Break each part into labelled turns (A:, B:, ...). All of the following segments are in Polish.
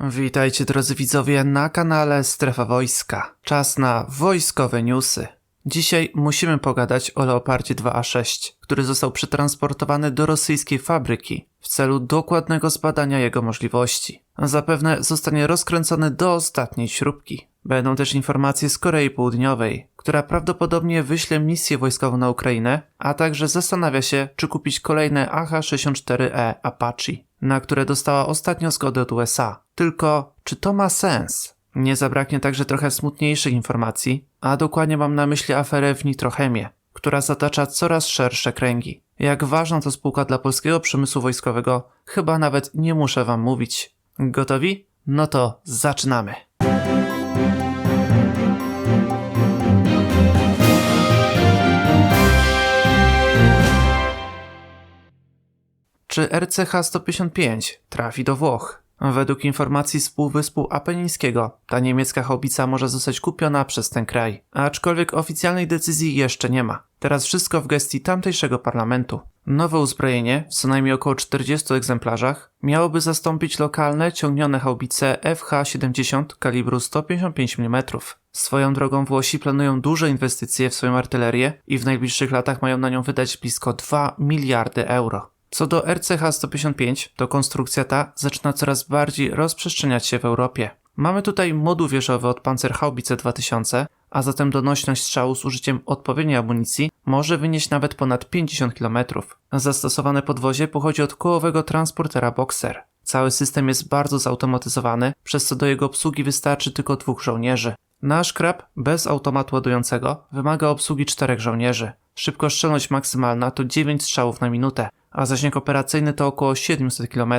A: Witajcie drodzy widzowie na kanale Strefa Wojska. Czas na wojskowe newsy. Dzisiaj musimy pogadać o Leopardzie 2A6, który został przetransportowany do rosyjskiej fabryki w celu dokładnego zbadania jego możliwości. Zapewne zostanie rozkręcony do ostatniej śrubki. Będą też informacje z Korei Południowej, która prawdopodobnie wyśle misję wojskową na Ukrainę, a także zastanawia się, czy kupić kolejne AH-64E Apache, na które dostała ostatnio zgodę od USA. Tylko, czy to ma sens? Nie zabraknie także trochę smutniejszych informacji, a dokładnie mam na myśli aferę w Nitrochemie, która zatacza coraz szersze kręgi. Jak ważna to spółka dla polskiego przemysłu wojskowego, chyba nawet nie muszę wam mówić. Gotowi? No to zaczynamy. Czy RCH-155 trafi do Włoch? Według informacji z Półwyspu Apenińskiego, ta niemiecka haubica może zostać kupiona przez ten kraj, aczkolwiek oficjalnej decyzji jeszcze nie ma. Teraz wszystko w gestii tamtejszego parlamentu. Nowe uzbrojenie, w co najmniej około 40 egzemplarzach, miałoby zastąpić lokalne ciągnione haubice FH-70 kalibru 155 mm. Swoją drogą Włosi planują duże inwestycje w swoją artylerię i w najbliższych latach mają na nią wydać blisko 2 miliardy euro. Co do RCH-155, to konstrukcja ta zaczyna coraz bardziej rozprzestrzeniać się w Europie. Mamy tutaj moduł wieżowy od Panzerhaubitze 2000, a zatem donośność strzału z użyciem odpowiedniej amunicji może wynieść nawet ponad 50 km. Zastosowane podwozie pochodzi od kołowego transportera Boxer. Cały system jest bardzo zautomatyzowany, przez co do jego obsługi wystarczy tylko dwóch żołnierzy. Nasz krab bez automatu ładującego wymaga obsługi czterech żołnierzy. Szybkoszczelność maksymalna to 9 strzałów na minutę, a zasięg operacyjny to około 700 km.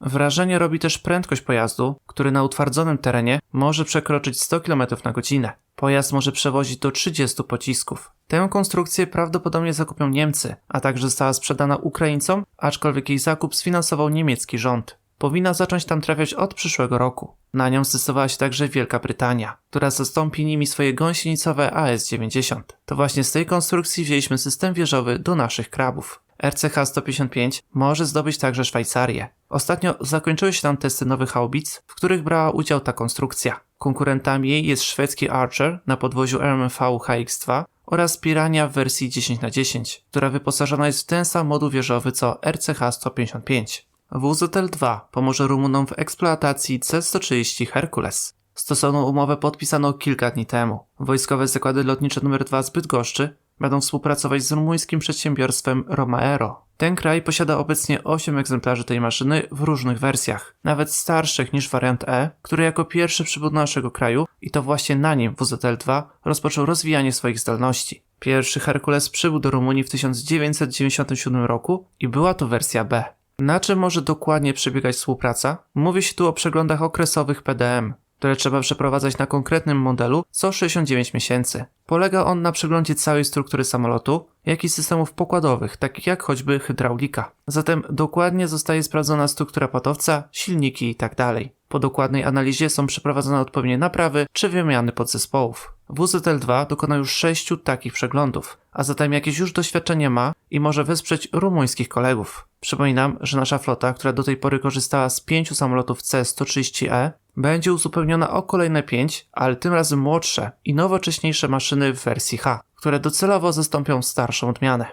A: Wrażenie robi też prędkość pojazdu, który na utwardzonym terenie może przekroczyć 100 km na godzinę. Pojazd może przewozić do 30 pocisków. Tę konstrukcję prawdopodobnie zakupią Niemcy, a także została sprzedana Ukraińcom, aczkolwiek jej zakup sfinansował niemiecki rząd. Powinna zacząć tam trafiać od przyszłego roku. Na nią zdecydowała się także Wielka Brytania, która zastąpi nimi swoje gąsienicowe AS-90. To właśnie z tej konstrukcji wzięliśmy system wieżowy do naszych krabów. RCH-155 może zdobyć także Szwajcarię. Ostatnio zakończyły się tam testy nowych haubic, w których brała udział ta konstrukcja. Konkurentami jej jest szwedzki Archer na podwoziu RMV HX2 oraz Pirania w wersji 10 na 10 która wyposażona jest w ten sam moduł wieżowy co RCH-155. WZL-2 pomoże Rumunom w eksploatacji C-130 Hercules. Stosowną umowę podpisano kilka dni temu. Wojskowe zakłady lotnicze nr 2 z Bydgoszczy będą współpracować z rumuńskim przedsiębiorstwem Romaero. Ten kraj posiada obecnie 8 egzemplarzy tej maszyny w różnych wersjach, nawet starszych niż wariant E, który jako pierwszy przybył do naszego kraju i to właśnie na nim WZL-2 rozpoczął rozwijanie swoich zdolności. Pierwszy Herkules przybył do Rumunii w 1997 roku i była to wersja B. Na czym może dokładnie przebiegać współpraca? Mówi się tu o przeglądach okresowych PDM, które trzeba przeprowadzać na konkretnym modelu co 69 miesięcy. Polega on na przeglądzie całej struktury samolotu, jak i systemów pokładowych, takich jak choćby hydraulika. Zatem dokładnie zostaje sprawdzona struktura patowca, silniki itd. Po dokładnej analizie są przeprowadzone odpowiednie naprawy czy wymiany podzespołów. WZL-2 dokona już sześciu takich przeglądów, a zatem jakieś już doświadczenie ma i może wesprzeć rumuńskich kolegów. Przypominam, że nasza flota, która do tej pory korzystała z pięciu samolotów C-130E, będzie uzupełniona o kolejne pięć, ale tym razem młodsze i nowocześniejsze maszyny w wersji H, które docelowo zastąpią starszą odmianę.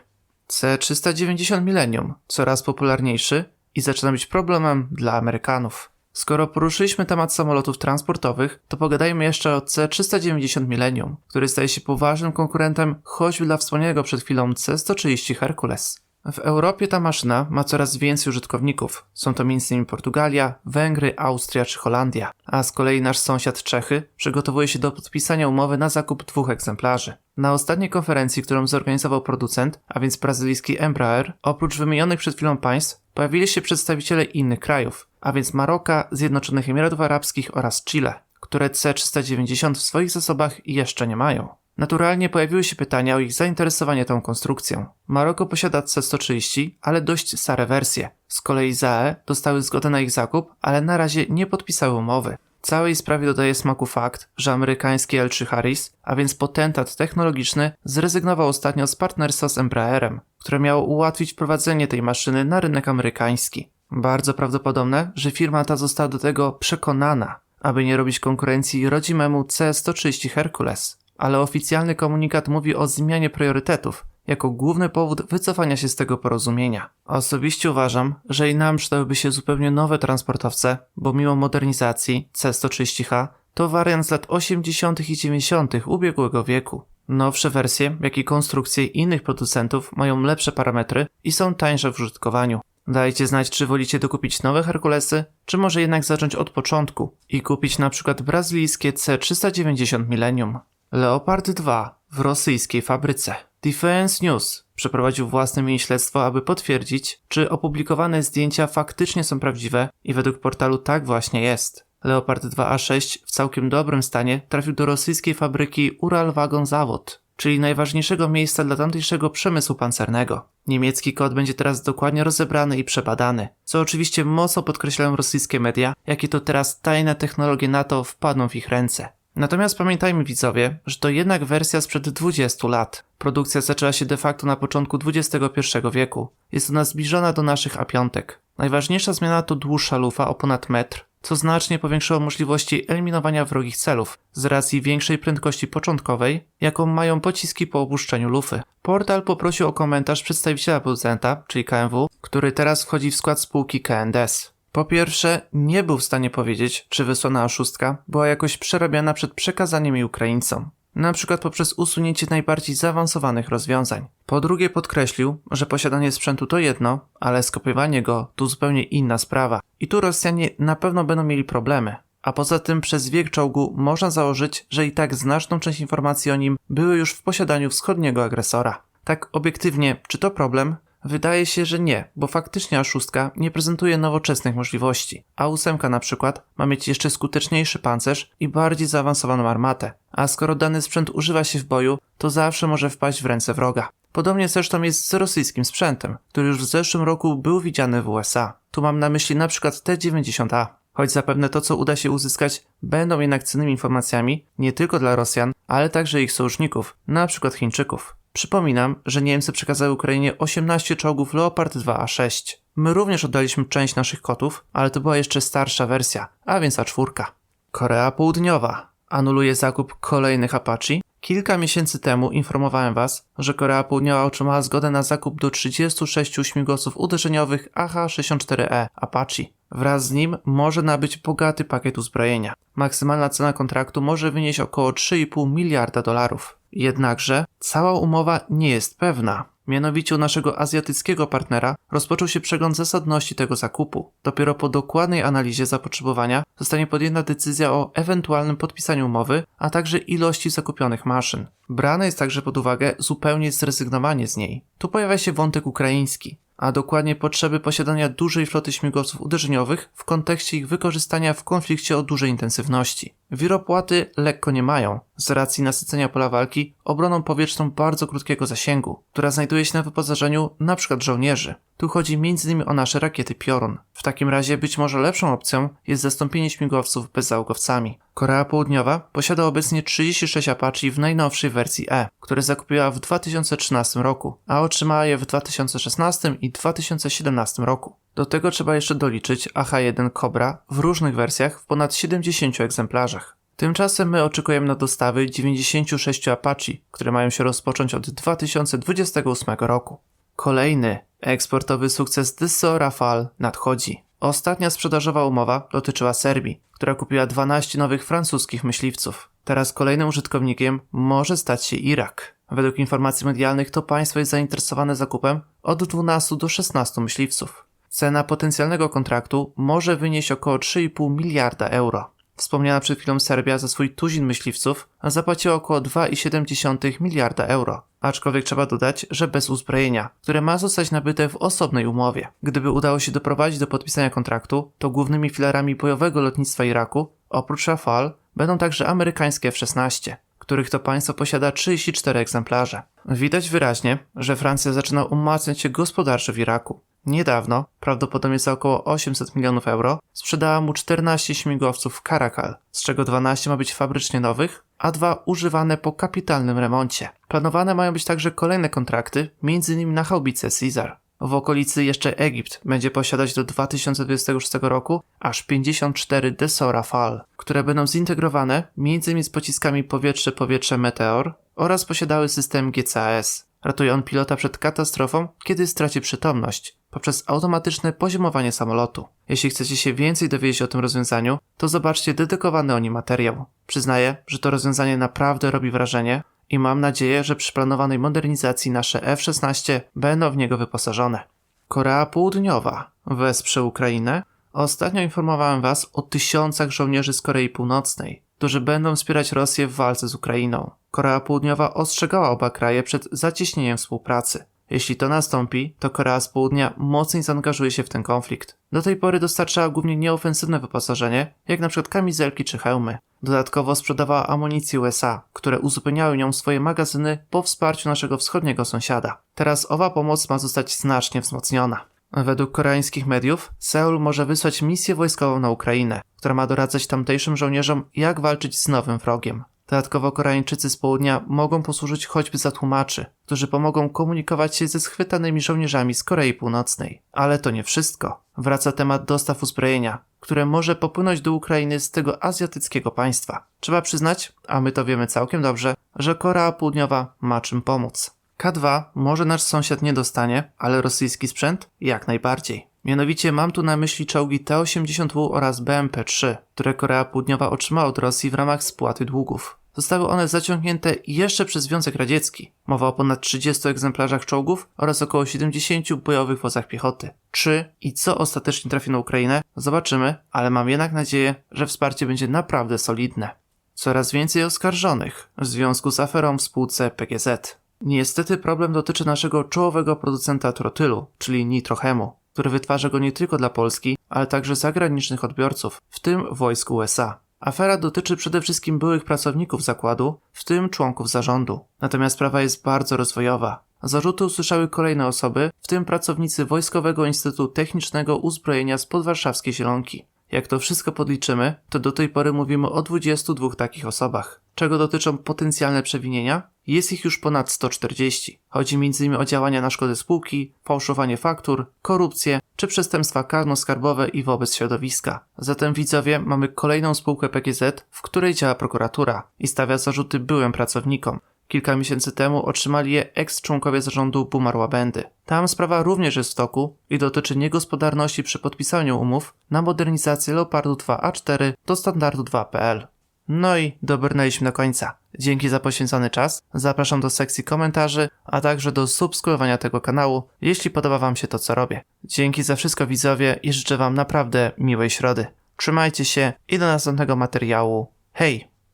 A: C-390 Millennium, coraz popularniejszy i zaczyna być problemem dla Amerykanów. Skoro poruszyliśmy temat samolotów transportowych, to pogadajmy jeszcze o C-390 Millennium, który staje się poważnym konkurentem choćby dla wspomnianego przed chwilą C-130 Hercules. W Europie ta maszyna ma coraz więcej użytkowników. Są to m.in. Portugalia, Węgry, Austria czy Holandia. A z kolei nasz sąsiad Czechy przygotowuje się do podpisania umowy na zakup dwóch egzemplarzy. Na ostatniej konferencji, którą zorganizował producent, a więc brazylijski Embraer, oprócz wymienionych przed chwilą państw, pojawili się przedstawiciele innych krajów, a więc Maroka, Zjednoczonych Emiratów Arabskich oraz Chile, które C390 w swoich zasobach jeszcze nie mają. Naturalnie pojawiły się pytania o ich zainteresowanie tą konstrukcją. Maroko posiada C130, ale dość stare wersje. Z kolei ZAE dostały zgodę na ich zakup, ale na razie nie podpisały umowy. Całej sprawie dodaje smaku fakt, że amerykański L3 Harris, a więc potentat technologiczny, zrezygnował ostatnio z partnerstwa z Embraerem, które miało ułatwić wprowadzenie tej maszyny na rynek amerykański. Bardzo prawdopodobne, że firma ta została do tego przekonana, aby nie robić konkurencji rodzimemu C-130 Hercules. Ale oficjalny komunikat mówi o zmianie priorytetów, jako główny powód wycofania się z tego porozumienia. Osobiście uważam, że i nam przydałyby się zupełnie nowe transportowce, bo mimo modernizacji C-130H to wariant z lat 80. i 90. ubiegłego wieku. Nowsze wersje, jak i konstrukcje innych producentów mają lepsze parametry i są tańsze w użytkowaniu. Dajcie znać, czy wolicie dokupić nowe Herkulesy, czy może jednak zacząć od początku i kupić na przykład brazylijskie C390 Millennium. Leopard 2 w rosyjskiej fabryce. Defense News przeprowadził własne mini śledztwo, aby potwierdzić, czy opublikowane zdjęcia faktycznie są prawdziwe i według portalu tak właśnie jest. Leopard 2A6 w całkiem dobrym stanie trafił do rosyjskiej fabryki Uralwagon Zawod, czyli najważniejszego miejsca dla tamtejszego przemysłu pancernego. Niemiecki kod będzie teraz dokładnie rozebrany i przebadany, co oczywiście mocno podkreślają rosyjskie media, jakie to teraz tajne technologie NATO wpadną w ich ręce. Natomiast pamiętajmy widzowie, że to jednak wersja sprzed 20 lat. Produkcja zaczęła się de facto na początku XXI wieku. Jest ona zbliżona do naszych A5. Najważniejsza zmiana to dłuższa lufa o ponad metr, co znacznie powiększyło możliwości eliminowania wrogich celów z racji większej prędkości początkowej, jaką mają pociski po opuszczeniu lufy. Portal poprosił o komentarz przedstawiciela producenta, czyli KMW, który teraz wchodzi w skład spółki KNDS. Po pierwsze, nie był w stanie powiedzieć, czy wysłana oszustka była jakoś przerabiana przed przekazaniem jej Ukraińcom. Na przykład poprzez usunięcie najbardziej zaawansowanych rozwiązań. Po drugie podkreślił, że posiadanie sprzętu to jedno, ale skopiowanie go to zupełnie inna sprawa. I tu Rosjanie na pewno będą mieli problemy. A poza tym przez wiek czołgu można założyć, że i tak znaczną część informacji o nim były już w posiadaniu wschodniego agresora. Tak obiektywnie, czy to problem? Wydaje się, że nie, bo faktycznie A6 nie prezentuje nowoczesnych możliwości. A8 na przykład ma mieć jeszcze skuteczniejszy pancerz i bardziej zaawansowaną armatę, a skoro dany sprzęt używa się w boju, to zawsze może wpaść w ręce wroga. Podobnie zresztą jest z rosyjskim sprzętem, który już w zeszłym roku był widziany w USA. Tu mam na myśli na przykład T-90A. Choć zapewne to, co uda się uzyskać, będą jednak cennymi informacjami nie tylko dla Rosjan, ale także ich sojuszników, na przykład Chińczyków. Przypominam, że Niemcy przekazały Ukrainie 18 czołgów Leopard 2A6. My również oddaliśmy część naszych kotów, ale to była jeszcze starsza wersja, a więc A4. Korea Południowa anuluje zakup kolejnych Apache. Kilka miesięcy temu informowałem Was, że Korea Południowa otrzymała zgodę na zakup do 36 śmigłowców uderzeniowych AH-64E Apache. Wraz z nim może nabyć bogaty pakiet uzbrojenia. Maksymalna cena kontraktu może wynieść około 3,5 miliarda dolarów. Jednakże cała umowa nie jest pewna. Mianowicie u naszego azjatyckiego partnera rozpoczął się przegląd zasadności tego zakupu. Dopiero po dokładnej analizie zapotrzebowania zostanie podjęta decyzja o ewentualnym podpisaniu umowy, a także ilości zakupionych maszyn. Brane jest także pod uwagę zupełnie zrezygnowanie z niej. Tu pojawia się wątek ukraiński a dokładnie potrzeby posiadania dużej floty śmigłowców uderzeniowych w kontekście ich wykorzystania w konflikcie o dużej intensywności. Wiropłaty lekko nie mają, z racji nasycenia pola walki obroną powietrzną bardzo krótkiego zasięgu, która znajduje się na wyposażeniu np. żołnierzy. Tu chodzi m.in. o nasze rakiety Piorun. W takim razie być może lepszą opcją jest zastąpienie śmigłowców bezzałogowcami. Korea Południowa posiada obecnie 36 Apache w najnowszej wersji E, które zakupiła w 2013 roku, a otrzymała je w 2016 i 2017 roku. Do tego trzeba jeszcze doliczyć AH-1 Cobra w różnych wersjach w ponad 70 egzemplarzach. Tymczasem my oczekujemy na dostawy 96 Apache, które mają się rozpocząć od 2028 roku. Kolejny eksportowy sukces Dysso Rafale nadchodzi. Ostatnia sprzedażowa umowa dotyczyła Serbii, która kupiła 12 nowych francuskich myśliwców. Teraz kolejnym użytkownikiem może stać się Irak. Według informacji medialnych to państwo jest zainteresowane zakupem od 12 do 16 myśliwców. Cena potencjalnego kontraktu może wynieść około 3,5 miliarda euro. Wspomniana przed chwilą Serbia za swój tuzin myśliwców zapłaciła około 2,7 miliarda euro. Aczkolwiek trzeba dodać, że bez uzbrojenia, które ma zostać nabyte w osobnej umowie. Gdyby udało się doprowadzić do podpisania kontraktu, to głównymi filarami bojowego lotnictwa Iraku, oprócz Rafale, będą także amerykańskie F-16, których to państwo posiada 34 egzemplarze. Widać wyraźnie, że Francja zaczyna umacniać się gospodarczo w Iraku. Niedawno, prawdopodobnie za około 800 milionów euro, sprzedała mu 14 śmigłowców Caracal, z czego 12 ma być fabrycznie nowych, a dwa używane po kapitalnym remoncie. Planowane mają być także kolejne kontrakty, m.in. na haubice Caesar. W okolicy jeszcze Egipt będzie posiadać do 2026 roku aż 54 Desora Rafale, które będą zintegrowane m.in. z pociskami powietrze-powietrze Meteor oraz posiadały system GCAS. Ratuje on pilota przed katastrofą, kiedy straci przytomność, poprzez automatyczne poziomowanie samolotu. Jeśli chcecie się więcej dowiedzieć o tym rozwiązaniu, to zobaczcie dedykowany o nim materiał. Przyznaję, że to rozwiązanie naprawdę robi wrażenie i mam nadzieję, że przy planowanej modernizacji nasze F-16 będą w niego wyposażone. Korea Południowa wesprze Ukrainę. Ostatnio informowałem Was o tysiącach żołnierzy z Korei Północnej, którzy będą wspierać Rosję w walce z Ukrainą. Korea Południowa ostrzegała oba kraje przed zacieśnieniem współpracy. Jeśli to nastąpi, to Korea z Południa mocniej zaangażuje się w ten konflikt. Do tej pory dostarczała głównie nieofensywne wyposażenie, jak np. kamizelki czy hełmy. Dodatkowo sprzedawała amunicję USA, które uzupełniały nią swoje magazyny po wsparciu naszego wschodniego sąsiada. Teraz owa pomoc ma zostać znacznie wzmocniona. Według koreańskich mediów, Seul może wysłać misję wojskową na Ukrainę, która ma doradzać tamtejszym żołnierzom, jak walczyć z nowym wrogiem. Dodatkowo Koreańczycy z południa mogą posłużyć choćby za tłumaczy, którzy pomogą komunikować się ze schwytanymi żołnierzami z Korei Północnej. Ale to nie wszystko. Wraca temat dostaw uzbrojenia, które może popłynąć do Ukrainy z tego azjatyckiego państwa. Trzeba przyznać, a my to wiemy całkiem dobrze, że Korea Południowa ma czym pomóc. K2 może nasz sąsiad nie dostanie, ale rosyjski sprzęt jak najbardziej. Mianowicie mam tu na myśli czołgi T-80W oraz BMP-3, które Korea Południowa otrzymała od Rosji w ramach spłaty długów. Zostały one zaciągnięte jeszcze przez Związek Radziecki. Mowa o ponad 30 egzemplarzach czołgów oraz około 70 bojowych wozach piechoty. Czy i co ostatecznie trafi na Ukrainę? Zobaczymy, ale mam jednak nadzieję, że wsparcie będzie naprawdę solidne. Coraz więcej oskarżonych w związku z aferą w spółce PGZ. Niestety problem dotyczy naszego czołowego producenta trotylu, czyli Nitrochemu, który wytwarza go nie tylko dla Polski, ale także zagranicznych odbiorców, w tym wojsk USA. Afera dotyczy przede wszystkim byłych pracowników zakładu, w tym członków zarządu. Natomiast sprawa jest bardzo rozwojowa. Zarzuty usłyszały kolejne osoby, w tym pracownicy Wojskowego Instytutu Technicznego Uzbrojenia z podwarszawskiej Zielonki. Jak to wszystko podliczymy, to do tej pory mówimy o 22 takich osobach. Czego dotyczą potencjalne przewinienia? Jest ich już ponad 140. Chodzi m.in. o działania na szkodę spółki, fałszowanie faktur, korupcję czy przestępstwa karno-skarbowe i wobec środowiska. Zatem widzowie, mamy kolejną spółkę PGZ, w której działa prokuratura i stawia zarzuty byłym pracownikom. Kilka miesięcy temu otrzymali je eks-członkowie zarządu Bumarła Będy. Tam sprawa również jest w toku i dotyczy niegospodarności przy podpisaniu umów na modernizację Leopardu 2A4 do standardu 2.pl. No i dobrnęliśmy do końca. Dzięki za poświęcony czas. Zapraszam do sekcji komentarzy, a także do subskrybowania tego kanału, jeśli podoba Wam się to, co robię. Dzięki za wszystko widzowie i życzę Wam naprawdę miłej środy. Trzymajcie się i do następnego materiału. Hej!